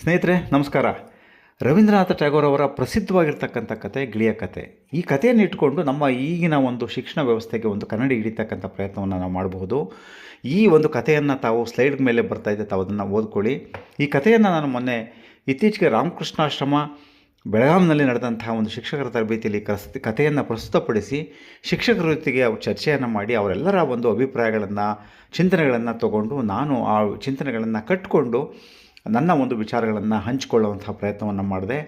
ಸ್ನೇಹಿತರೆ, ನಮಸ್ಕಾರ. ರವೀಂದ್ರನಾಥ ಟ್ಯಾಗೋರ್ ಅವರ ಪ್ರಸಿದ್ಧವಾಗಿರ್ತಕ್ಕಂಥ ಕತೆ ಗಿಳಿಯ ಕತೆ. ಈ ಕಥೆಯನ್ನು ಇಟ್ಕೊಂಡು ನಮ್ಮ ಈಗಿನ ಒಂದು ಶಿಕ್ಷಣ ವ್ಯವಸ್ಥೆಗೆ ಒಂದು ಕನ್ನಡಿ ಹಿಡಿತಕ್ಕಂಥ ಪ್ರಯತ್ನವನ್ನು ನಾವು ಮಾಡಬಹುದು. ಈ ಒಂದು ಕಥೆಯನ್ನು ತಾವು ಸ್ಲೈಡ್ ಮೇಲೆ ಬರ್ತಾ ಇದೆ, ತಾವು ಅದನ್ನು ಓದ್ಕೊಳ್ಳಿ. ಈ ಕಥೆಯನ್ನು ನಾನು ಮೊನ್ನೆ ಇತ್ತೀಚೆಗೆ ರಾಮಕೃಷ್ಣಾಶ್ರಮ, ಬೆಳಗಾಂನಲ್ಲಿ ನಡೆದಂತಹ ಒಂದು ಶಿಕ್ಷಕರ ತರಬೇತಿಯಲ್ಲಿ ಕಸ್, ಕಥೆಯನ್ನು ಪ್ರಸ್ತುತಪಡಿಸಿ ಶಿಕ್ಷಕರ ಜೊತೆಗೆ ಅವ್ರು ಚರ್ಚೆಯನ್ನು ಮಾಡಿ ಅವರೆಲ್ಲರ ಒಂದು ಅಭಿಪ್ರಾಯಗಳನ್ನು, ಚಿಂತನೆಗಳನ್ನು ತಗೊಂಡು ನಾನು ಆ ಚಿಂತನೆಗಳನ್ನು ಕಟ್ಟಿಕೊಂಡು ನನ್ನ ಒಂದು ವಿಚಾರಗಳನ್ನು ಹಂಚಿಕೊಳ್ಳುವಂಥ ಪ್ರಯತ್ನವನ್ನು ಮಾಡಿದೆ.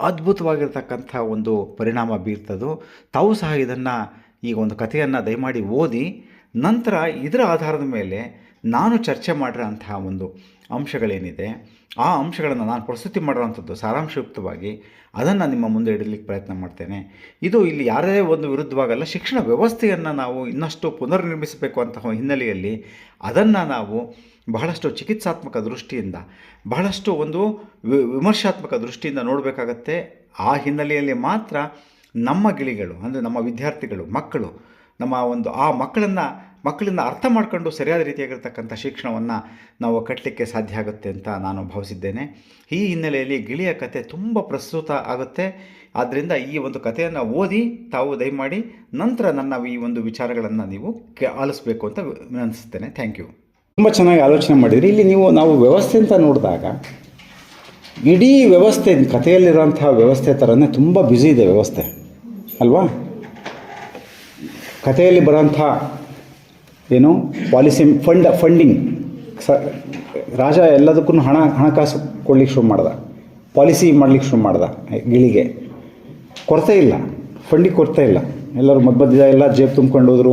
ಅದ್ಭುತವಾಗಿರ್ತಕ್ಕಂಥ ಒಂದು ಪರಿಣಾಮ ಬೀರ್ತದು. ತಾವು ಸಹ ಇದನ್ನು ಈಗ ಒಂದು ಕಥೆಯನ್ನು ದಯಮಾಡಿ ಓದಿ, ನಂತರ ಇದರ ಆಧಾರದ ಮೇಲೆ ನಾನು ಚರ್ಚೆ ಮಾಡಿರೋ ಒಂದು ಅಂಶಗಳೇನಿದೆ, ಆ ಅಂಶಗಳನ್ನು ನಾನು ಪ್ರಸ್ತುತಿ ಮಾಡಿರೋವಂಥದ್ದು ಸಾರಾಂಶಯುಕ್ತವಾಗಿ ಅದನ್ನು ನಿಮ್ಮ ಮುಂದೆ ಇಡಲಿಕ್ಕೆ ಪ್ರಯತ್ನ ಮಾಡ್ತೇನೆ. ಇದು ಇಲ್ಲಿ ಯಾರೇ ಒಂದು ವಿರುದ್ಧವಾಗಲ್ಲ, ಶಿಕ್ಷಣ ವ್ಯವಸ್ಥೆಯನ್ನು ನಾವು ಇನ್ನಷ್ಟು ಪುನರ್ನಿರ್ಮಿಸಬೇಕು ಅಂತಹ ಹಿನ್ನೆಲೆಯಲ್ಲಿ ಅದನ್ನು ನಾವು ಬಹಳಷ್ಟು ಚಿಕಿತ್ಸಾತ್ಮಕ ದೃಷ್ಟಿಯಿಂದ, ಬಹಳಷ್ಟು ಒಂದು ವಿಮರ್ಶಾತ್ಮಕ ದೃಷ್ಟಿಯಿಂದ ನೋಡಬೇಕಾಗತ್ತೆ. ಆ ಹಿನ್ನೆಲೆಯಲ್ಲಿ ಮಾತ್ರ ನಮ್ಮ ಗಿಳಿಗಳು, ಅಂದರೆ ನಮ್ಮ ವಿದ್ಯಾರ್ಥಿಗಳು, ಮಕ್ಕಳು, ನಮ್ಮ ಒಂದು ಆ ಮಕ್ಕಳನ್ನು ಮಕ್ಕಳನ್ನ ಅರ್ಥ ಮಾಡ್ಕೊಂಡು ಸರಿಯಾದ ರೀತಿಯಾಗಿರ್ತಕ್ಕಂಥ ಶಿಕ್ಷಣವನ್ನು ನಾವು ಕಟ್ಟಲಿಕ್ಕೆ ಸಾಧ್ಯ ಆಗುತ್ತೆ ಅಂತ ನಾನು ಭಾವಿಸಿದ್ದೇನೆ. ಈ ಹಿನ್ನೆಲೆಯಲ್ಲಿ ಗಿಳಿಯ ಕತೆ ತುಂಬ ಪ್ರಸ್ತುತ ಆಗುತ್ತೆ. ಆದ್ದರಿಂದ ಈ ಒಂದು ಕಥೆಯನ್ನು ಓದಿ ತಾವು ದಯಮಾಡಿ ನಂತರ ನನ್ನ ಈ ಒಂದು ವಿಚಾರಗಳನ್ನು ನೀವು ಆಲಿಸ್ಬೇಕು ಅಂತ ವಿನಂತಿಸ್ತೇನೆ. Thank you. ತುಂಬ ಚೆನ್ನಾಗಿ ಆಲೋಚನೆ ಮಾಡಿದ್ರಿ. ಇಲ್ಲಿ ನೀವು ನಾವು ವ್ಯವಸ್ಥೆ ಅಂತ ನೋಡಿದಾಗ ಇಡೀ ವ್ಯವಸ್ಥೆ ಕಥೆಯಲ್ಲಿರೋಂಥ ವ್ಯವಸ್ಥೆ ಥರನೇ ತುಂಬ ಬ್ಯುಸಿ ಇದೆ ವ್ಯವಸ್ಥೆ. ಅಲ್ವಾ? ಕಥೆಯಲ್ಲಿ ಬರೋಂಥ ಏನು ಪಾಲಿಸಿ ಫಂಡ್, ಫಂಡಿಂಗ್. ಸ, ರಾಜ ಎಲ್ಲದಕ್ಕೂ ಹಣ, ಹಣಕಾಸು ಕೊಡ್ಲಿಕ್ಕೆ ಶುರು ಮಾಡ್ದ. ಪಾಲಿಸಿ ಮಾಡ್ಲಿಕ್ಕೆ ಶುರು ಮಾಡ್ದ ಗಿಳಿಗೆ. ಕೊರತೆ ಇಲ್ಲ. ಫಂಡಿಗೆ ಕೊರತೆ ಇಲ್ಲ. ಎಲ್ಲರೂ ಮಧ್ಯ ಎಲ್ಲ ಜೇಬ್ ತುಂಬ್ಕೊಂಡು ಹೋದ್ರು.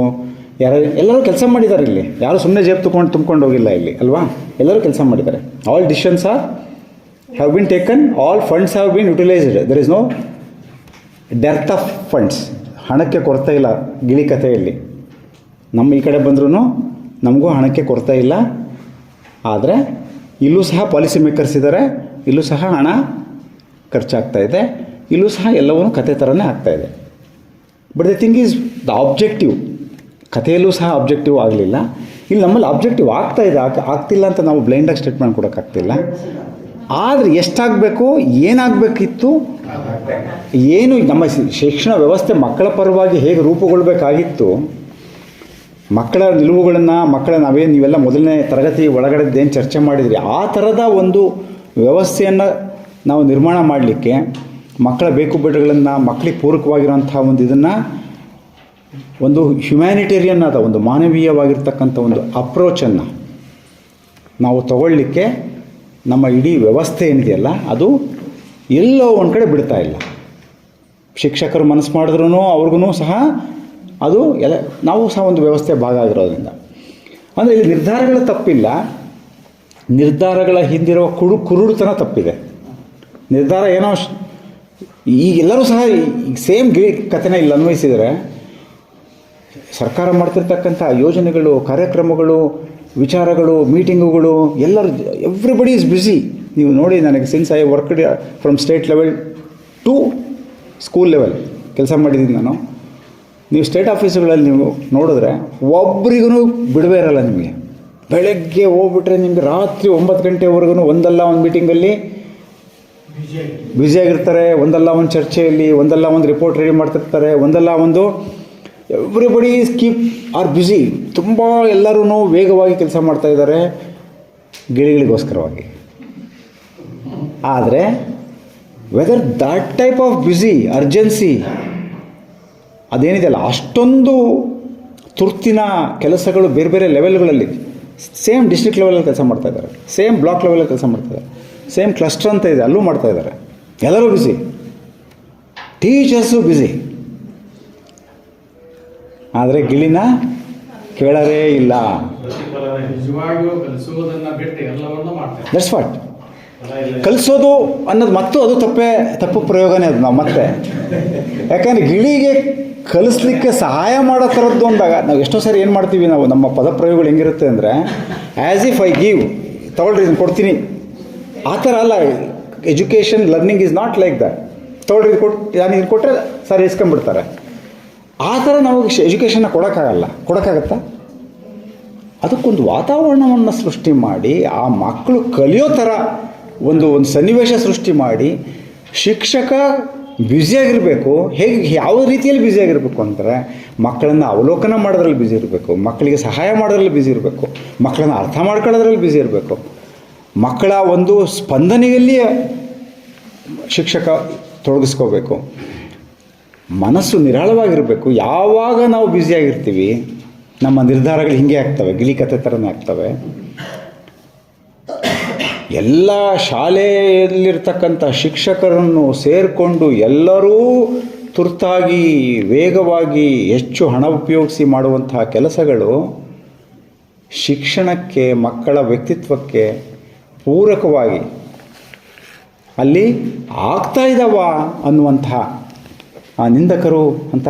ಯಾರು, ಎಲ್ಲರೂ ಕೆಲಸ ಮಾಡಿದ್ದಾರೆ ಇಲ್ಲಿ. ಯಾರು ಸುಮ್ಮನೆ ಜೇಬ್ ತುಂಬ್ಕೊಂಡು ತುಂಬ್ಕೊಂಡು ಹೋಗಿಲ್ಲ ಇಲ್ಲಿ, ಅಲ್ವಾ? ಎಲ್ಲರೂ ಕೆಲಸ ಮಾಡಿದ್ದಾರೆ all decisions are have been taken all funds have been utilised there is no dearth of funds ಹಣಕ್ಕೆ ಕೊರತೆ ಇಲ್ಲ, ಗಿಳಿ ಕಥೆಯಲ್ಲಿ. ನಮ್ಮ ಈ ಕಡೆ ಬಂದ್ರೂ ನಮಗೂ ಹಣಕ್ಕೆ ಕೊರತೆ ಇಲ್ಲ. ಆದರೆ ಇಲ್ಲೂ ಸಹ ಪಾಲಿಸಿ ಮೇಕರ್ಸ್ ಇದ್ದಾರೆ ಇಲ್ಲೂ ಸಹ ಹಣ ಖರ್ಚಾಗ್ತಾ ಇದೆ, ಇಲ್ಲೂ ಸಹ ಎಲ್ಲವೂ ಕತೆ ಥರನೇ ಇದೆ. But the thing is the objective ಕಥೆಯಲ್ಲೂ ಸಹ ಆಬ್ಜೆಕ್ಟಿವ್ ಆಗಲಿಲ್ಲ. ಇಲ್ಲಿ ನಮ್ಮಲ್ಲಿ ಆಬ್ಜೆಕ್ಟಿವ್ ಆಗ್ತಾ ಇದೆ, ಆಗ ಆಗ್ತಿಲ್ಲ ಅಂತ ನಾವು ಬ್ಲೈಂಡಾಗಿ ಸ್ಟೇಟ್ಮೆಂಟ್ ಕೊಡೋಕ್ಕಾಗ್ತಿಲ್ಲ ಆದರೆ ಎಷ್ಟಾಗಬೇಕು, ಏನಾಗಬೇಕಿತ್ತು? ಏನು, ನಮ್ಮ ಶಿಕ್ಷಣ ವ್ಯವಸ್ಥೆ ಮಕ್ಕಳ ಪರವಾಗಿ ಹೇಗೆ ರೂಪುಗೊಳ್ಬೇಕಾಗಿತ್ತು? ಮಕ್ಕಳ ನಿಲುವುಗಳನ್ನು ಮಕ್ಕಳ ನಾವೇನು ನೀವೆಲ್ಲ ಮೊದಲನೇ ತರಗತಿ ಒಳಗಡೆದೇನು ಚರ್ಚೆ ಮಾಡಿದ್ರಿ, ಆ ಥರದ ಒಂದು ವ್ಯವಸ್ಥೆಯನ್ನು ನಾವು ನಿರ್ಮಾಣ ಮಾಡಲಿಕ್ಕೆ, ಮಕ್ಕಳ ಬೇಕು ಬೇಡಗಳನ್ನು ಮಕ್ಕಳಿಗೆ ಪೂರಕವಾಗಿರುವಂಥ ಒಂದು ಇದನ್ನು ಒಂದು ಹ್ಯುಮ್ಯಾನಿಟೇರಿಯನ್ ಆದ, ಒಂದು ಮಾನವೀಯವಾಗಿರ್ತಕ್ಕಂಥ ಒಂದು ಅಪ್ರೋಚನ್ನು ನಾವು ತಗೊಳ್ಳಿಕ್ಕೆ ನಮ್ಮ ಇಡೀ ವ್ಯವಸ್ಥೆ ಏನಿದೆಯಲ್ಲ, ಅದು ಎಲ್ಲೋ ಒಂದು ಕಡೆ ಬಿಡ್ತಾ ಇಲ್ಲ. ಶಿಕ್ಷಕರು ಮನಸ್ಸು ಮಾಡಿದ್ರೂ ಅವ್ರಿಗೂ ಸಹ ಅದು ಎಲ್ಲ, ನಾವು ಸಹ ಒಂದು ವ್ಯವಸ್ಥೆ ಭಾಗ ಆಗಿರೋದ್ರಿಂದ. ಅಂದರೆ ಇಲ್ಲಿ ನಿರ್ಧಾರಗಳ ತಪ್ಪಿಲ್ಲ. ನಿರ್ಧಾರಗಳ ಹಿಂದಿರುವ ಕುಡು ಕುರುಡುತನ ತಪ್ಪಿದೆ. ನಿರ್ಧಾರ ಏನೋ ಈಗೆಲ್ಲರೂ ಸಹ ಸೇಮ್ ಗಿಳಿ ಕಥೆನ ಇಲ್ಲಿ ಅನ್ವಯಿಸಿದರೆ, ಸರ್ಕಾರ ಮಾಡ್ತಿರ್ತಕ್ಕಂಥ ಯೋಜನೆಗಳು, ಕಾರ್ಯಕ್ರಮಗಳು, ವಿಚಾರಗಳು, ಮೀಟಿಂಗುಗಳು, ಎಲ್ಲರೂ ಎವ್ರಿಬಡಿ ಈಸ್ ಬ್ಯುಸಿ ನೀವು ನೋಡಿ ನನಗೆ since I worked from state level to school level ಕೆಲಸ ಮಾಡಿದ್ದೀನಿ ನಾನು. ನೀವು ಸ್ಟೇಟ್ ಆಫೀಸುಗಳಲ್ಲಿ ನೀವು ನೋಡಿದ್ರೆ ಒಬ್ರಿಗೂ ಬಿಡುವೆ ಇರಲ್ಲ ನಿಮಗೆ. ಬೆಳಗ್ಗೆ ಹೋಗ್ಬಿಟ್ರೆ ನಿಮಗೆ ರಾತ್ರಿ ಒಂಬತ್ತು ಗಂಟೆವರೆಗೂ ಒಂದಲ್ಲ ಒಂದು ಮೀಟಿಂಗಲ್ಲಿ ಬ್ಯುಸಿಯಾಗಿರ್ತಾರೆ ಒಂದಲ್ಲ ಒಂದು ಚರ್ಚೆಯಲ್ಲಿ, ಒಂದಲ್ಲ ಒಂದು ರಿಪೋರ್ಟ್ ರೆಡಿ ಮಾಡ್ತಿರ್ತಾರೆ, ಒಂದಲ್ಲ ಒಂದು ಎವ್ರಿಬಡಿ ಕೀಪ್ ಆರ್ ಬ್ಯುಸಿ ತುಂಬ ಎಲ್ಲರೂ ವೇಗವಾಗಿ ಕೆಲಸ ಮಾಡ್ತಾ ಇದ್ದಾರೆ ಗಿಳಿಗಳಿಗೋಸ್ಕರವಾಗಿ. ಆದರೆ whether that type of busy urgency ಅದೇನಿದೆಯಲ್ಲ ಅಷ್ಟೊಂದು ತುರ್ತಿನ ಕೆಲಸಗಳು ಬೇರೆ ಬೇರೆ ಲೆವೆಲ್ಗಳಲ್ಲಿ ಸೇಮ್ ಡಿಸ್ಟ್ರಿಕ್ಟ್ ಲೆವೆಲಲ್ಲಿ ಕೆಲಸ ಮಾಡ್ತಾ ಇದ್ದಾರೆ ಸೇಮ್ ಬ್ಲಾಕ್ ಲೆವೆಲಲ್ಲಿ ಕೆಲಸ ಮಾಡ್ತಾ ಇದ್ದಾರೆ ಸೇಮ್ ಕ್ಲಸ್ಟರ್ ಅಂತ ಇದೆ ಅಲ್ಲೂ ಮಾಡ್ತಾ ಇದ್ದಾರೆ. ಎಲ್ಲರೂ ಬ್ಯುಸಿ ಟೀಚರ್ಸು ಬ್ಯುಸಿ ಆದರೆ ಗಿಳಿನ ಕೇಳರೇ ಇಲ್ಲ. ದಟ್ಸ್ ವಾಟ್ ಕಲಿಸೋದು ಅನ್ನೋದು ಮತ್ತು ಅದು ತಪ್ಪೇ, ತಪ್ಪು ಪ್ರಯೋಗನೇ ಅದು ನಾವು ಮತ್ತೆ. ಯಾಕಂದ್ರೆ ಗಿಳಿಗೆ ಕಲಿಸ್ಲಿಕ್ಕೆ ಸಹಾಯ ಮಾಡೋ ಥರದ್ದು ಅಂದಾಗ ನಾವು ಎಷ್ಟೋ ಸಾರಿ ಏನು ಮಾಡ್ತೀವಿ ನಾವು, ನಮ್ಮ ಪದ ಪ್ರಯೋಗಗಳು ಹೆಂಗಿರುತ್ತೆ ಅಂದರೆ ಆ್ಯಸ್ ಇಫ್ ಐ ಗಿವ್ ತಗೊಳ್ರಿ ಇದನ್ನು ಕೊಡ್ತೀನಿ. ಆ ಥರ ಅಲ್ಲ education learning is not like that ತಗೊಳ್ರಿ, ಇದು ಕೊಟ್ಟು ನಾನು ಇದು ಕೊಟ್ಟರೆ ಸರ್ ಇಸ್ಕೊಂಡ್ಬಿಡ್ತಾರೆ. ಆ ಥರ ನಾವು ಎಜುಕೇಷನ್ನ ಕೊಡೋಕ್ಕಾಗಲ್ಲ. ಕೊಡೋಕ್ಕಾಗತ್ತಾ? ಅದಕ್ಕೊಂದು ವಾತಾವರಣವನ್ನು ಸೃಷ್ಟಿ ಮಾಡಿ, ಆ ಮಕ್ಕಳು ಕಲಿಯೋ ಥರ ಒಂದು ಒಂದು ಸನ್ನಿವೇಶ ಸೃಷ್ಟಿ ಮಾಡಿ ಶಿಕ್ಷಕ ಬ್ಯುಸಿಯಾಗಿರಬೇಕು ಹೇಗೆ, ಯಾವ ರೀತಿಯಲ್ಲಿ ಬ್ಯುಸಿಯಾಗಿರಬೇಕು ಅಂದರೆ ಮಕ್ಕಳನ್ನು ಅವಲೋಕನ ಮಾಡೋದ್ರಲ್ಲಿ ಬ್ಯುಸಿ ಇರಬೇಕು. ಮಕ್ಕಳಿಗೆ ಸಹಾಯ ಮಾಡೋದ್ರಲ್ಲಿ ಬ್ಯುಸಿ ಇರಬೇಕು. ಮಕ್ಕಳನ್ನು ಅರ್ಥ ಮಾಡ್ಕೊಳ್ಳೋದ್ರಲ್ಲಿ ಬ್ಯುಸಿ ಇರಬೇಕು. ಮಕ್ಕಳ ಒಂದು ಸ್ಪಂದನೆಯಲ್ಲಿ ಶಿಕ್ಷಕ ತೊಡಗಿಸ್ಕೋಬೇಕು. ಮನಸ್ಸು ನಿರಾಳವಾಗಿರಬೇಕು. ಯಾವಾಗ ನಾವು ಬ್ಯುಸಿಯಾಗಿರ್ತೀವಿ ನಮ್ಮ ನಿರ್ಧಾರಗಳು ಹಿಂಗೆ ಆಗ್ತವೆ. ಗಿಳಿ ಕತೆ ಥರನೇ ಆಗ್ತವೆ. ಎಲ್ಲ ಶಾಲೆಯಲ್ಲಿರ್ತಕ್ಕಂಥ ಶಿಕ್ಷಕರನ್ನು ಸೇರಿಕೊಂಡು ಎಲ್ಲರೂ ತುರ್ತಾಗಿ ವೇಗವಾಗಿ ಹೆಚ್ಚು ಹಣ ಉಪಯೋಗಿಸಿ ಮಾಡುವಂತಹ ಕೆಲಸಗಳು ಶಿಕ್ಷಣಕ್ಕೆ, ಮಕ್ಕಳ ವ್ಯಕ್ತಿತ್ವಕ್ಕೆ ಪೂರಕವಾಗಿ ಅಲ್ಲಿ ಆಗ್ತಾ ಇದ್ದಾವ ಅನ್ನುವಂತಹ ಆ ನಿಂದಕರು ಅಂತ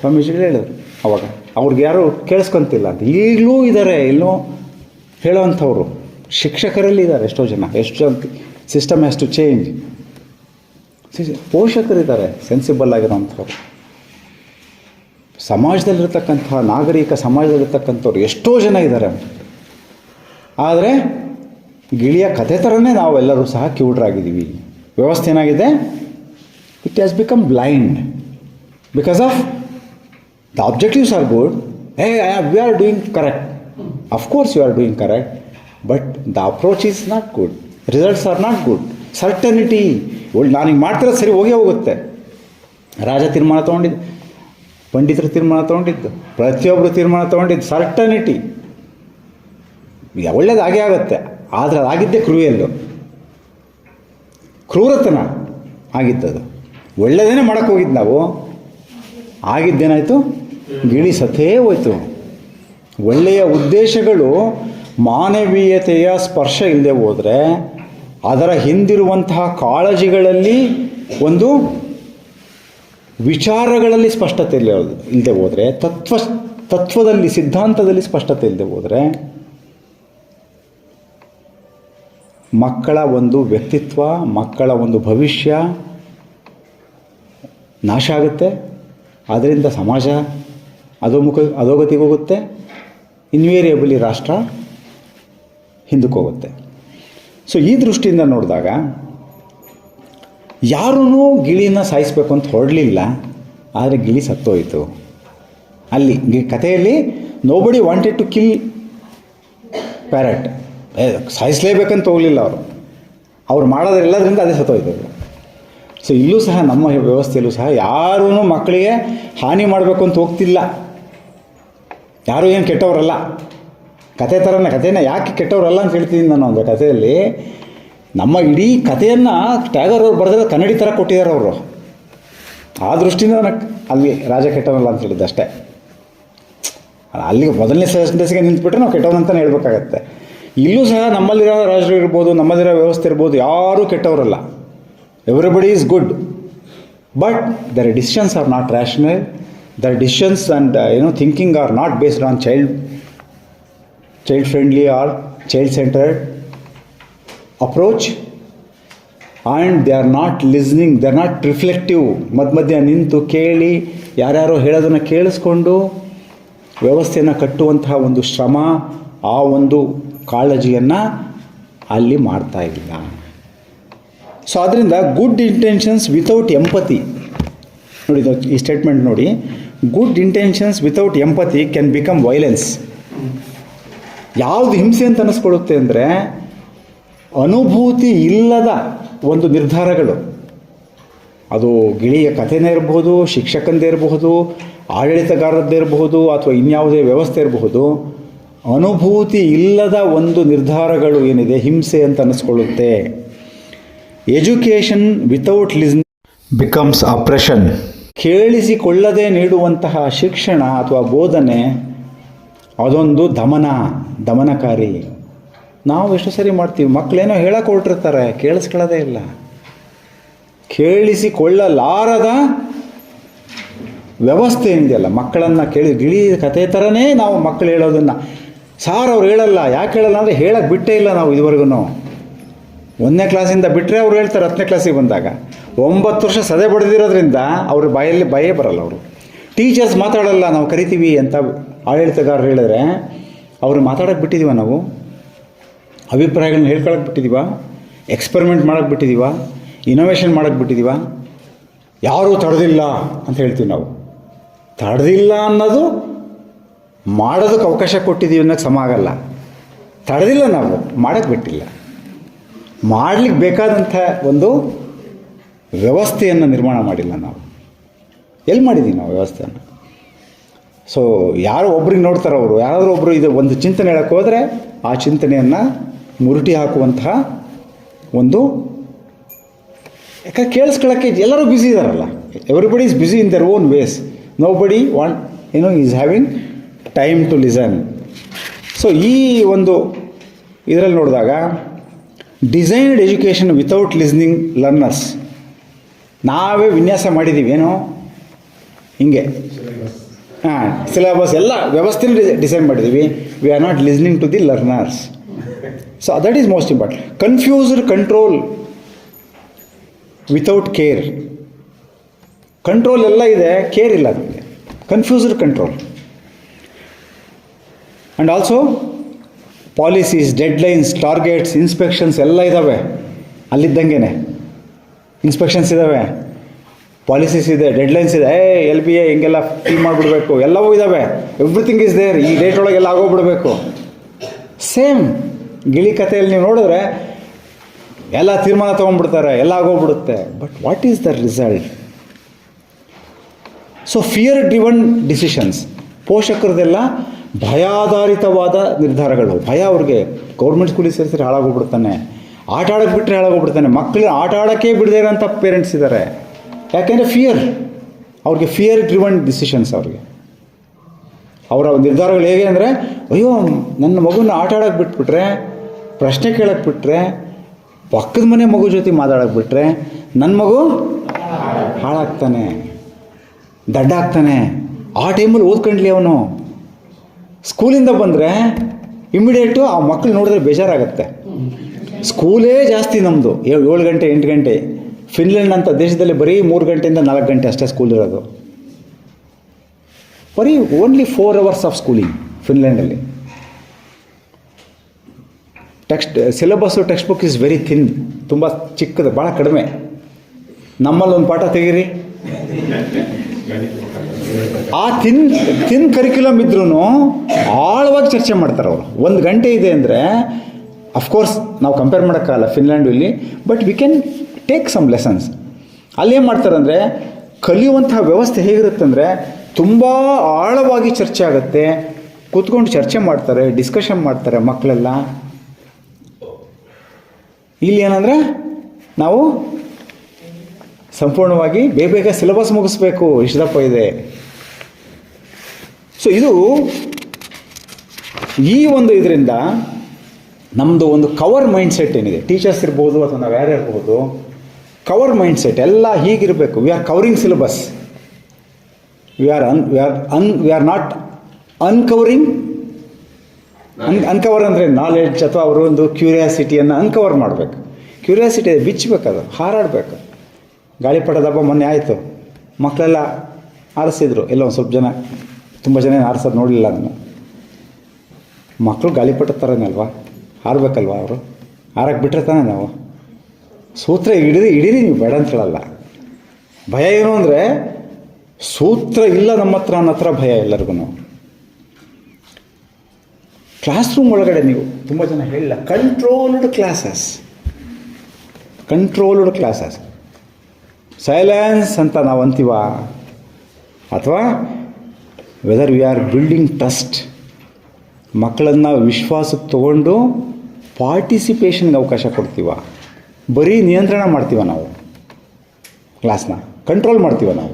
ಸ್ವಾಮೀಜಿಗಳು ಹೇಳಿದರು. ಅವಾಗ ಅವ್ರಿಗೆ ಯಾರು ಕೇಳಿಸ್ಕೊಂತಿಲ್ಲ. ಈಗಲೂ ಇದ್ದಾರೆ ಎಲ್ಲೋ ಹೇಳೋವಂಥವ್ರು ಶಿಕ್ಷಕರಲ್ಲಿ ಇದ್ದಾರೆ ಎಷ್ಟೋ ಜನ. ಎಷ್ಟು ಸಿಸ್ಟಮ್ ಹ್ಯಾಸ್ ಟು ಚೇಂಜ್ ಪೋಷಕರಿದ್ದಾರೆ ಸೆನ್ಸಿಬಲ್ ಆಗಿರೋವಂಥವ್ರು. ಸಮಾಜದಲ್ಲಿರ್ತಕ್ಕಂಥ ನಾಗರಿಕ ಸಮಾಜದಲ್ಲಿರ್ತಕ್ಕಂಥವ್ರು ಎಷ್ಟೋ ಜನ ಇದ್ದಾರೆ. ಆದರೆ ಗಿಳಿಯ ಕಥೆ ಥರನೇ ನಾವೆಲ್ಲರೂ ಸಹ ಕ್ಯೂಡ್ರಾಗಿದ್ದೀವಿ ವ್ಯವಸ್ಥೆ ಏನಾಗಿದೆ? It has become blind because of the objectives are good uh we are doing correct of course you are doing correct but the approach is not good results are not good certainty ಒಳ್ಳೆ ನಾನು ಹಿಂಗೆ ಸರಿ ಹೋಗೇ ಹೋಗುತ್ತೆ. ರಾಜ ತೀರ್ಮಾನ ತೊಗೊಂಡಿದ್ದು. ಪಂಡಿತರು ತೀರ್ಮಾನ ತೊಗೊಂಡಿದ್ದು. ಪ್ರತಿಯೊಬ್ಬರು ತೀರ್ಮಾನ ತೊಗೊಂಡಿದ್ದು. ಸರ್ಟನಿಟಿ ಯಾ ಒಳ್ಳೇದು ಹಾಗೇ ಆಗುತ್ತೆ. ಆದರೆ ಅದಾಗಿದ್ದೇ ಕ್ರೂಯಲ್ಲು. ಕ್ರೂರತನ ಆಗಿತ್ತದು ಒಳ್ಳೆಯದೇನೆ ಮಾಡೋಕ್ಕೆ ಹೋಗಿದ್ದು ನಾವು. ಆಗಿದ್ದೇನಾಯಿತು? ಗಿಳಿ ಸತೇ ಹೋಯಿತು. ಒಳ್ಳೆಯ ಉದ್ದೇಶಗಳು ಮಾನವೀಯತೆಯ ಸ್ಪರ್ಶ ಇಲ್ಲದೆ ಹೋದರೆ ಅದರ ಹಿಂದಿರುವಂತಹ ಕಾಳಜಿಗಳಲ್ಲಿ ಒಂದು ವಿಚಾರಗಳಲ್ಲಿ ಸ್ಪಷ್ಟತೆ ಇಲ್ಲ ಇಲ್ಲದೆ ಹೋದರೆ, ತತ್ವ ತತ್ವದಲ್ಲಿ, ಸಿದ್ಧಾಂತದಲ್ಲಿ ಸ್ಪಷ್ಟತೆ ಇಲ್ಲದೆ ಹೋದರೆ ಮಕ್ಕಳ ಒಂದು ವ್ಯಕ್ತಿತ್ವ, ಮಕ್ಕಳ ಒಂದು ಭವಿಷ್ಯ ನಾಶ ಆಗುತ್ತೆ. ಅದರಿಂದ ಸಮಾಜ ಅಧೋಮುಖ ಅಧೋಗತಿಗೆ ಹೋಗುತ್ತೆ. ಇನ್ವೇರಿಯಬಲಿ ರಾಷ್ಟ್ರ ಹಿಂದಕ್ಕೆ ಹೋಗುತ್ತೆ ಸೊ ಈ ದೃಷ್ಟಿಯಿಂದ ನೋಡಿದಾಗ ಯಾರೂ ಗಿಳಿನ ಸಾಯಿಸಬೇಕು ಅಂತ ಹೊರಡಲಿಲ್ಲ, ಆದರೆ ಗಿಳಿ ಸತ್ತೋಯಿತು. ಅಲ್ಲಿ ಕಥೆಯಲ್ಲಿ nobody wanted to kill parrot ಸಾಯಿಸ್ಲೇಬೇಕಂತ ಹೋಗಲಿಲ್ಲ ಅವರು. ಅವ್ರು ಮಾಡೋದ್ರೆಲ್ಲದರಿಂದ ಅದೇ ಸತ್ತೋಯ್ತದೆ ಸೊ ಇಲ್ಲೂ ಸಹ, ನಮ್ಮ ವ್ಯವಸ್ಥೆಯಲ್ಲೂ ಸಹ ಯಾರೂ ಮಕ್ಕಳಿಗೆ ಹಾನಿ ಮಾಡಬೇಕು ಅಂತ ಹೋಗ್ತಿಲ್ಲ. ಯಾರೂ ಏನು ಕೆಟ್ಟವರಲ್ಲ. ಕತೆ ಥರನೇ ಕಥೆನ ಯಾಕೆ ಕೆಟ್ಟವರಲ್ಲ ಅಂತ ಹೇಳ್ತಿದ್ದೀನಿ ನಾನು ಒಂದು ಕಥೆಯಲ್ಲಿ. ನಮ್ಮ ಇಡೀ ಕಥೆಯನ್ನು ಟ್ಯಾಗರ್ ಅವ್ರು ಬರೆದ್ರೆ ಕನ್ನಡಿ ಥರ ಕೊಟ್ಟಿದ್ದಾರೆ ಅವರು. ಆ ದೃಷ್ಟಿಯಿಂದ ನನಗೆ ಅಲ್ಲಿ ರಾಜ ಕೆಟ್ಟವನಲ್ಲ ಅಂತ ಹೇಳಿದ್ದು ಅಷ್ಟೇ. ಅಲ್ಲಿಗೆ ಮೊದಲನೇ ಸೆಂಟೆನ್ಸ್ಗೆ ನಿಂತ್ಬಿಟ್ರೆ ನಾವು ಕೆಟ್ಟವನಂತಲೇ ಹೇಳ್ಬೇಕಾಗತ್ತೆ. ಇಲ್ಲೂ ಸಹ ನಮ್ಮಲ್ಲಿರೋ ರಾಜರು ಇರ್ಬೋದು, ನಮ್ಮಲ್ಲಿರೋ ವ್ಯವಸ್ಥೆ ಇರ್ಬೋದು, ಯಾರೂ ಕೆಟ್ಟವರಲ್ಲ. Everybody is good but their decisions are not rational their decisions and ಏನೋ thinking are not based on child child friendly or child centred approach and they are not listening they are not reflective ಮಧ್ಯ ಮಧ್ಯ ನಿಂತು ಕೇಳಿ, ಯಾರ್ಯಾರೋ ಹೇಳೋದನ್ನು ಕೇಳಿಸ್ಕೊಂಡು ವ್ಯವಸ್ಥೆಯನ್ನು ಕಟ್ಟುವಂತಹ ಒಂದು ಶ್ರಮ ಆ ಒಂದು ಕಾಳಜಿಯನ್ನು ಅಲ್ಲಿ ಮಾಡ್ತಾ ಇಲ್ಲ. ಸೊ ಅದರಿಂದ ಗುಡ್ ಇಂಟೆನ್ಷನ್ಸ್ ವಿತೌಟ್ ಎಂಪತಿ ನೋಡಿ, ಈ ಸ್ಟೇಟ್ಮೆಂಟ್ ನೋಡಿ. Good intentions without empathy can become violence ಯಾವುದು ಹಿಂಸೆ ಅಂತ ಅನ್ನಿಸ್ಕೊಳ್ಳುತ್ತೆ ಅಂದರೆ ಅನುಭೂತಿ ಇಲ್ಲದ ಒಂದು ನಿರ್ಧಾರಗಳು. ಅದು ಗಿಳಿಯ ಕಥೆನೇ ಇರಬಹುದು ಶಿಕ್ಷಕಂದೇ ಇರಬಹುದು ಆಡಳಿತಗಾರದ್ದೇ ಇರಬಹುದು ಅಥವಾ ಇನ್ಯಾವುದೇ ವ್ಯವಸ್ಥೆ ಇರಬಹುದು ಅನುಭೂತಿ ಇಲ್ಲದ ಒಂದು ನಿರ್ಧಾರಗಳು ಏನಿದೆ ಹಿಂಸೆ ಅಂತ ಅನ್ನಿಸ್ಕೊಳ್ಳುತ್ತೆ ಎಜುಕೇಷನ್ ವಿತೌಟ್ ಲಿಸ್ ಬಿಕಮ್ಸ್ ಅಪ್ರೆಷನ್ ಕೇಳಿಸಿಕೊಳ್ಳದೆ ನೀಡುವಂತಹ ಶಿಕ್ಷಣ ಅಥವಾ ಬೋಧನೆ ಅದೊಂದು ದಮನ, ದಮನಕಾರಿ. ನಾವು ಎಷ್ಟು ಸರಿ ಮಾಡ್ತೀವಿ? ಮಕ್ಕಳೇನೋ ಹೇಳಕ್ಕೆ ಹೊರಟಿರ್ತಾರೆ ಕೇಳಿಸ್ಕೊಳ್ಳೋದೇ ಇಲ್ಲ. ಕೇಳಿಸಿಕೊಳ್ಳಲಾರದ ವ್ಯವಸ್ಥೆ ಏನಿದೆಯಲ್ಲ, ಮಕ್ಕಳನ್ನು ಕೇಳಿ, ಗಿಳಿ ಕಥೆ ಥರನೇ ನಾವು ಮಕ್ಕಳು ಹೇಳೋದನ್ನು. ಸಾರ್ ಅವ್ರು ಹೇಳಲ್ಲ, ಯಾಕೆ ಹೇಳಲ್ಲ ಅಂದರೆ ಹೇಳಕ್ಕೆ ಬಿಟ್ಟೇ ಇಲ್ಲ ನಾವು ಇದುವರೆಗೂ ಒಂದನೇ ಕ್ಲಾಸಿಂದ ಬಿಟ್ಟರೆ ಅವ್ರು ಹೇಳ್ತಾರೆ, ಹತ್ತನೇ ಕ್ಲಾಸಿಗೆ ಬಂದಾಗ. ಒಂಬತ್ತು ವರ್ಷ ಸದೆ ಬಡ್ದಿರೋದ್ರಿಂದ ಅವ್ರ ಬಾಯಲ್ಲಿ ಭಯ ಬರಲ್ಲ ಅವರು. ಟೀಚರ್ಸ್ ಮಾತಾಡಲ್ಲ, ನಾವು ಕರಿತೀವಿ ಅಂತ ಆಡಳಿತಗಾರರು ಹೇಳಿದ್ರೆ, ಅವರು ಮಾತಾಡೋಕ್ಕೆ ಬಿಟ್ಟಿದ್ದೀವ ನಾವು? ಅಭಿಪ್ರಾಯಗಳನ್ನ ಹೇಳ್ಕೊಳಕ್ಕೆ ಬಿಟ್ಟಿದ್ದೀವ ಎಕ್ಸ್ಪೆರಿಮೆಂಟ್ ಮಾಡೋಕ್ಕೆ ಬಿಟ್ಟಿದ್ದೀವ ಇನೋವೇಷನ್ ಮಾಡೋಕ್ಕೆ ಬಿಟ್ಟಿದ್ದೀವ ಯಾರೂ ತಡೆದಿಲ್ಲ ಅಂತ ಹೇಳ್ತೀವಿ ನಾವು. ತಡೆದಿಲ್ಲ ಅನ್ನೋದು ಮಾಡೋದಕ್ಕೆ ಅವಕಾಶ ಕೊಟ್ಟಿದ್ದೀವಿ ಅನ್ನೋಕ್ಕೆ ಸಮ ಆಗಲ್ಲ. ತಡೆದಿಲ್ಲ ನಾವು ಮಾಡೋಕ್ಕೆ ಬಿಟ್ಟಿಲ್ಲ. ಮಾಡಲಿಕ್ಕೆ ಬೇಕಾದಂಥ ಒಂದು ವ್ಯವಸ್ಥೆಯನ್ನು ನಿರ್ಮಾಣ ಮಾಡಿಲ್ಲ ನಾವು. ಎಲ್ಲಿ ಮಾಡಿದ್ದೀವಿ ನಾವು ವ್ಯವಸ್ಥೆಯನ್ನು? ಸೊ ಯಾರು ಒಬ್ರಿಗೆ ನೋಡ್ತಾರೆ ಅವರು. ಯಾರಾದರೂ ಒಬ್ಬರು ಇದು ಒಂದು ಚಿಂತನೆ ಹೇಳಕ್ಕೆ ಹೋದರೆ ಆ ಚಿಂತನೆಯನ್ನು ಮುರುಟಿ ಹಾಕುವಂತಹ ಒಂದು ಯಾಕಂದ್ರೆ ಕೇಳಿಸ್ಕೊಳ್ಳೋಕ್ಕೆ ಎಲ್ಲರೂ ಬ್ಯುಸಿ ಇದ್ದಾರಲ್ಲ everybody is busy in their own ways nobody want ಏನೋ is having time to listen so ಈ ಒಂದು ಇದರಲ್ಲಿ ನೋಡಿದಾಗ designed education without listening learners ನಾವೇ ವಿನ್ಯಾಸ ಮಾಡಿದ್ದೀವಿ. ಏನೋ? ಹಿಂಗೆ. ಹಾಂ ಸಿಲೆಬಸ್ ಎಲ್ಲ ವ್ಯವಸ್ಥೆ ಡಿಸೈನ್ ಮಾಡಿದ್ದೀವಿ. We are not listening to the learners so that is most important confused control without care control ಎಲ್ಲ ಇದೆ ಕೇರ್ ಇಲ್ಲ ನಮಗೆ. Control and also policies deadlines targets inspections ಎಲ್ಲ ಇದ್ದಾವೆ ಅಲ್ಲಿದ್ದಂಗೆ ಇನ್ಸ್ಪೆಕ್ಷನ್ಸ್ ಇದ್ದಾವೆ ಪಾಲಿಸೀಸ್ ಇದೆ ಡೆಡ್ಲೈನ್ಸ್ ಇದೆ. ಏ ಎಲ್ ಬಿ ಎ ಹಿಂಗೆಲ್ಲ ಫಿಲ್ ಮಾಡಿಬಿಡ್ಬೇಕು. ಎಲ್ಲವೂ ಇದ್ದಾವೆ ಎವ್ರಿಥಿಂಗ್ ಇಸ್ ದೇರ್ ಈ ಡೇಟ್ ಒಳಗೆಲ್ಲ ಆಗೋಗ್ಬಿಡ್ಬೇಕು. ಸೇಮ್ ಗಿಳಿ ಕಥೆಯಲ್ಲಿ ನೀವು ನೋಡಿದ್ರೆ ಎಲ್ಲ ತೀರ್ಮಾನ ತೊಗೊಂಡ್ಬಿಡ್ತಾರೆ, ಎಲ್ಲ ಆಗೋಗ್ಬಿಡುತ್ತೆ. But what is the result so fear driven decisions ಪೋಷಕರದೆಲ್ಲ ಭಯಾಧಾರಿತವಾದ ನಿರ್ಧಾರಗಳು. ಭಯ ಅವ್ರಿಗೆ. ಗೌರ್ಮೆಂಟ್ ಸ್ಕೂಲಿಗೆ ಸೇರಿಸಿದ್ರೆ ಹಾಳಾಗೋಗ್ಬಿಡ್ತಾನೆ. ಆಟ ಆಡೋಕ್ಕೆ ಬಿಟ್ಟರೆ ಹಾಳಾಗೋಗ್ಬಿಡ್ತಾನೆ. ಮಕ್ಕಳು ಆಟ ಆಡೋಕ್ಕೆ ಬಿಡದೇ ಇರೋಂಥ ಪೇರೆಂಟ್ಸ್ ಇದ್ದಾರೆ ಯಾಕೆಂದರೆ ಫಿಯರ್ ಅವ್ರಿಗೆ ಫಿಯರ್ ಡ್ರಿವನ್ ಡಿಸಿಷನ್ಸ್ ಅವ್ರಿಗೆ. ಅವರ ನಿರ್ಧಾರಗಳು ಹೇಗೆ ಅಂದರೆ, ಅಯ್ಯೋ, ನನ್ನ ಮಗುನ ಆಟ ಆಡೋಕ್ಕೆ ಬಿಟ್ಬಿಟ್ರೆ, ಪ್ರಶ್ನೆ ಕೇಳಕ್ಕೆ ಬಿಟ್ಟರೆ ಪಕ್ಕದ ಮನೆ ಮಗು ಜೊತೆ ಮಾತಾಡೋಕ್ಕೆ ಬಿಟ್ಟರೆ ನನ್ನ ಮಗು ಹಾಳಾಗ್ತಾನೆ ದಡ್ಡಾಗ್ತಾನೆ ಆ ಟೈಮಲ್ಲಿ ಓದ್ಕೊಂಡ್ಲಿ ಅವನು. ಸ್ಕೂಲಿಂದ ಬಂದರೆ ಇಮಿಡಿಯೇಟು ಆ ಮಕ್ಕಳು ನೋಡಿದ್ರೆ ಬೇಜಾರಾಗುತ್ತೆ. ಸ್ಕೂಲೇ ಜಾಸ್ತಿ ನಮ್ಮದು ಏಳು ಗಂಟೆ, ಎಂಟು ಗಂಟೆ. ಫಿನ್ಲೆಂಡ್ ಅಂತ ದೇಶದಲ್ಲಿ ಬರೀ ಮೂರು ಗಂಟೆಯಿಂದ ನಾಲ್ಕು ಗಂಟೆ ಅಷ್ಟೇ ಸ್ಕೂಲ್ ಇರೋದು. ಬರೀ only four hours of schooling ಫಿನ್ಲೆಂಡಲ್ಲಿ. Text syllabus text book is very thin ತುಂಬ ಚಿಕ್ಕದು ಭಾಳ ಕಡಿಮೆ. ನಮ್ಮಲ್ಲಿ ಒಂದು ಪಾಠ ತೆಗೀರಿ. ಆ ತಿನ್ ತಿನ್ ಕರಿಕ್ಯುಲಮ್ ಇದ್ರೂ ಆಳವಾಗಿ ಚರ್ಚೆ ಮಾಡ್ತಾರೆ ಅವರು. ಒಂದು ಗಂಟೆ ಇದೆ ಅಂದರೆ ಅಫ್ಕೋರ್ಸ್ ನಾವು ಕಂಪೇರ್ ಮಾಡೋಕ್ಕಾಗಲ್ಲ ಫಿನ್ಲ್ಯಾಂಡು ಇಲ್ಲಿ but we can take some lessons. ಅಲ್ಲೇನು ಮಾಡ್ತಾರೆ ಅಂದರೆ ಕಲಿಯುವಂತಹ ವ್ಯವಸ್ಥೆ ಹೇಗಿರುತ್ತೆ ಅಂದರೆ ತುಂಬ ಆಳವಾಗಿ ಚರ್ಚೆ ಆಗುತ್ತೆ, ಕೂತ್ಕೊಂಡು ಚರ್ಚೆ ಮಾಡ್ತಾರೆ ಡಿಸ್ಕಷನ್ ಮಾಡ್ತಾರೆ ಮಕ್ಕಳೆಲ್ಲ. ಇಲ್ಲಿ ಏನಂದರೆ ನಾವು ಸಂಪೂರ್ಣವಾಗಿ ಬೇಗ ಬೇಗ ಸಿಲೆಬಸ್ ಮುಗಿಸ್ಬೇಕು. ಇಷ್ಟಪ್ಪ ಇದೆ. ಸೊ ಇದು ಈ ಒಂದು ಇದರಿಂದ ನಮ್ಮದು ಒಂದು ಕವರ್ ಮೈಂಡ್ ಸೆಟ್ ಏನಿದೆ. ಟೀಚರ್ಸ್ ಇರ್ಬೋದು ಅಥವಾ ನಾವು ಯಾರು ಇರ್ಬೋದು ಕವರ್ ಮೈಂಡ್ ಸೆಟ್ ಎಲ್ಲ ಹೀಗಿರಬೇಕು. We are covering syllabus we are un we are un we are not uncovering un uncover ಅಂದರೆ ನಾಲೆಡ್ಜ್ ಅಥವಾ ಅವರು ಒಂದು ಕ್ಯೂರಿಯಾಸಿಟಿಯನ್ನು ಅನ್ಕವರ್ ಮಾಡಬೇಕು. ಕ್ಯೂರಿಯಾಸಿಟಿ ಬಿಚ್ಚಬೇಕದು ಹಾರಾಡಬೇಕು. ಗಾಳಿಪಟದ ಹಬ್ಬ ಮೊನ್ನೆ ಆಯಿತು. ಮಕ್ಕಳೆಲ್ಲ ಆರಿಸಿದ್ರು. ಎಲ್ಲ ಒಂದು ಸ್ವಲ್ಪ ಜನ ತುಂಬ ಜನ ಆರಿಸೋದು ನೋಡಲಿಲ್ಲ ಅದನ್ನು. ಮಕ್ಕಳು ಗಾಳಿಪಟ ಥರನೇ ಅಲ್ವಾ? ಹಾರಬೇಕಲ್ವಾ ಅವರು? ಹಾರಕ್ಕೆ ಬಿಟ್ಟರೆ ತಾನೇ ನಾವು? ಸೂತ್ರ ಹಿಡಿದು ಹಿಡೀರಿ ನೀವು ಬೇಡ ಅಂತ ಹೇಳಲ್ಲ. ಭಯ ಏನು ಅಂದರೆ ಸೂತ್ರ ಇಲ್ಲ ನಮ್ಮ ಹತ್ರ ನನ್ನ ಹತ್ರ ಭಯ ಎಲ್ಲರಿಗೂ. ಕ್ಲಾಸ್ ರೂಮ್ ಒಳಗಡೆ ನೀವು ತುಂಬ ಜನ ಹೇಳಿಲ್ಲ controlled classes controlled classes silence ಅಂತ ನಾವು ಅಂತೀವ? ಅಥವಾ whether we are building trust ಮಕ್ಕಳನ್ನು ವಿಶ್ವಾಸಕ್ಕೆ ತಗೊಂಡು ಪಾರ್ಟಿಸಿಪೇಷನ್ಗೆ ಅವಕಾಶ ಕೊಡ್ತೀವ? ಬರೀ ನಿಯಂತ್ರಣ ಮಾಡ್ತೀವ ನಾವು. ಕ್ಲಾಸ್ನ ಕಂಟ್ರೋಲ್ ಮಾಡ್ತೀವ ನಾವು.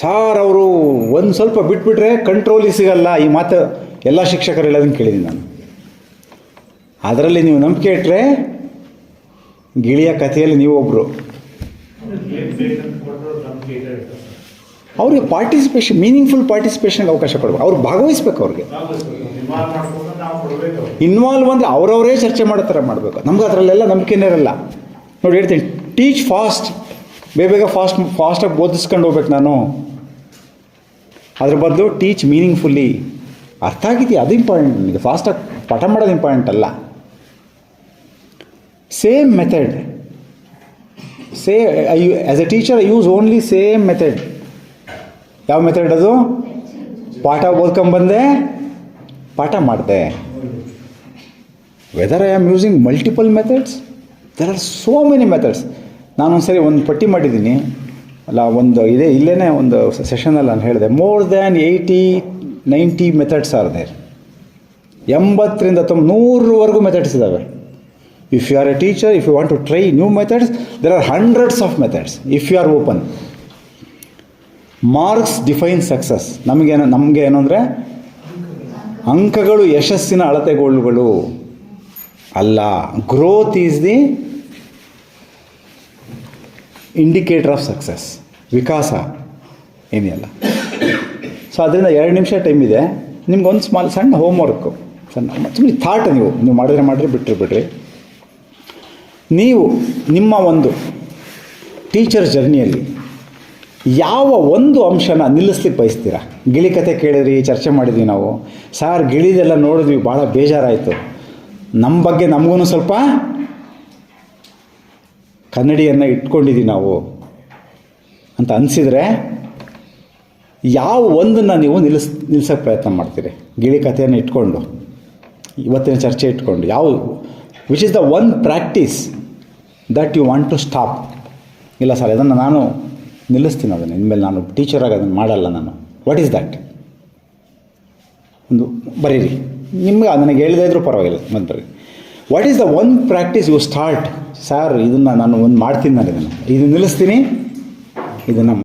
ಸಾರ್ ಅವರು ಒಂದು ಸ್ವಲ್ಪ ಬಿಟ್ಬಿಟ್ರೆ ಕಂಟ್ರೋಲಿಗೆ ಸಿಗಲ್ಲ. ಈ ಮಾತು ಎಲ್ಲ ಶಿಕ್ಷಕರು ಹೇಳೋದನ್ನು ಕೇಳಿದ್ದೀನಿ ನಾನು. ಅದರಲ್ಲಿ ನೀವು ನಂಬಿಕೆ ಇಟ್ಟರೆ ಗಿಳಿಯ ಕಥೆಯಲ್ಲಿ ನೀವೊಬ್ಬರು ಅವ್ರಿಗೆ ಪಾರ್ಟಿಸಿಪೇಷನ್ ಮೀನಿಂಗ್ಫುಲ್ ಪಾರ್ಟಿಸಿಪೇಷನ್ಗೆ ಅವಕಾಶ ಕೊಡಬೇಕು. ಅವ್ರು ಭಾಗವಹಿಸ್ಬೇಕು ಅವ್ರಿಗೆ ನಾವು ನಿರ್ಮಾಣ ಮಾಡ್ಕೊಂಡು ನಾವು ಕೊಡಬೇಕು ಅವ್ರಿಗೆ. ಇನ್ವಾಲ್ವ್ ಅಂದರೆ ಅವರವರೇ ಚರ್ಚೆ ಮಾಡೋ ಥರ ಮಾಡಬೇಕು. ನಮ್ಗೆ ಅದರಲ್ಲೆಲ್ಲ ನಂಬಿಕೆನೇ ಇರಲ್ಲ. ನೋಡಿ ಹೇಳ್ತೀನಿ ಟೀಚ್ ಫಾಸ್ಟ್ ಬೇಗ ಬೇಗ ಫಾಸ್ಟ್ ಫಾಸ್ಟಾಗಿ ಬೋಧಿಸ್ಕೊಂಡು ಹೋಗ್ಬೇಕು ನಾನು. ಅದ್ರ ಬದಲು ಟೀಚ್ ಮೀನಿಂಗ್ಫುಲ್ಲಿ ಅರ್ಥ ಆಗಿದೆಯಾ? ಅದು ಇಂಪಾರ್ಟೆಂಟ್ ನನಗೆ ಫಾಸ್ಟಾಗಿ ಪಾಠ ಮಾಡೋದು ಇಂಪಾರ್ಟೆಂಟ್ ಅಲ್ಲ. Same method say I as a teacher I use only same method ಯಾವ ಮೆಥಡ್ ಅದು? ಪಾಠ ಓದ್ಕೊಂಬಂದೆ ಪಾಠ ಮಾಡಿದೆ. Whether I am using multiple methods there are so many methods ನಾನು ಒಂದ್ಸರಿ ಒಂದು ಪಟ್ಟಿ ಮಾಡಿದ್ದೀನಿ. ಅಲ್ಲ, ಒಂದು ಇದೇ ಇಲ್ಲೇ ಒಂದು ಸೆಷನಲ್ಲಿ ನಾನು ಹೇಳಿದೆ. More than eighty ninety methods are there ಎಂಬತ್ತರಿಂದ ತೊಂಬ, ನೂರವರೆಗೂ ಮೆಥಡ್ಸ್ ಇದ್ದಾವೆ if you are a teacher if you want to try new methods there are hundreds of methods if you are open marks define success ನಮಗೇನು ನಮಗೆ ಏನು ಅಂದರೆ ಅಂಕಗಳು ಯಶಸ್ಸಿನ ಅಳತೆಗೋಲುಗಳು ಅಲ್ಲ growth is the indicator of success ವಿಕಾಸ ಏನಿಲ್ಲ. ಸೊ ಅದರಿಂದ ಎರಡು ನಿಮಿಷ ಟೈಮ್ ಇದೆ. ನಿಮ್ಗೊಂದು ಸ್ಮಾಲ್ ಸಣ್ಣ ಹೋಮ್ ವರ್ಕು ಸಣ್ಣ ಸುಮ್ಮನೆ ಥಾಟ್ ನೀವು ನೀವು ಮಾಡಿದ್ರೆ ಮಾಡಿದ್ರೆ ಬಿಟ್ಟರೆ ಬಿಡ್ರಿ. ನೀವು ನಿಮ್ಮ ಒಂದು ಟೀಚರ್ ಜರ್ನಿಯಲ್ಲಿ ಯಾವ ಒಂದು ಅಂಶನ ನಿಲ್ಲಿಸ್ಲಿಕ್ಕೆ ಬಯಸ್ತೀರಾ? ಗಿಳಿ ಕತೆ ಕೇಳಿದ್ರಿ, ಚರ್ಚೆ ಮಾಡಿದ್ವಿ ನಾವು. ಸಾರ್ ಗಿಳಿದೆಲ್ಲ ನೋಡಿದ್ವಿ, ಭಾಳ ಬೇಜಾರಾಯಿತು. ನಮ್ಮ ಬಗ್ಗೆ ನಮಗೂ ಸ್ವಲ್ಪ ಕನ್ನಡಿಯನ್ನು ಇಟ್ಕೊಂಡಿದ್ದೀವಿ ನಾವು ಅಂತ ಅನಿಸಿದರೆ ಯಾವ ಒಂದನ್ನು ನೀವು ನಿಲ್ಲಿಸ್ ನಿಲ್ಸೋಕ್ಕೆ ಪ್ರಯತ್ನ ಮಾಡ್ತೀರಿ? ಗಿಳಿ ಕಥೆಯನ್ನು ಇಟ್ಕೊಂಡು, ಇವತ್ತಿನ ಚರ್ಚೆ ಇಟ್ಕೊಂಡು, ಯಾವ which is the one practice that you want to stop ಇಲ್ಲ ಸರ್ ಅದನ್ನು ನಾನು ನಿಲ್ಲಿಸ್ತೀನಿ ಅದನ್ನು. ಇನ್ಮೇಲೆ ನಾನು ಟೀಚರಾಗಿ ಅದನ್ನು ಮಾಡಲ್ಲ ನಾನು. ವಾಟ್ ಈಸ್ ದ್ಯಾಟ್ ಒಂದು ಬರೀರಿ. ನಿಮ್ಗೆ ನನಗೆ ಹೇಳಿದೆ ಇದ್ರೂ ಪರವಾಗಿಲ್ಲ ಮಂತ್ರಿ what is the one practice you start sir ಇದನ್ನು ನಾನು ಒಂದು ಮಾಡ್ತೀನಿ ನಾನು ಇದನ್ನು. ಇದು ನಿಲ್ಲಿಸ್ತೀನಿ. ಇದನ್ನು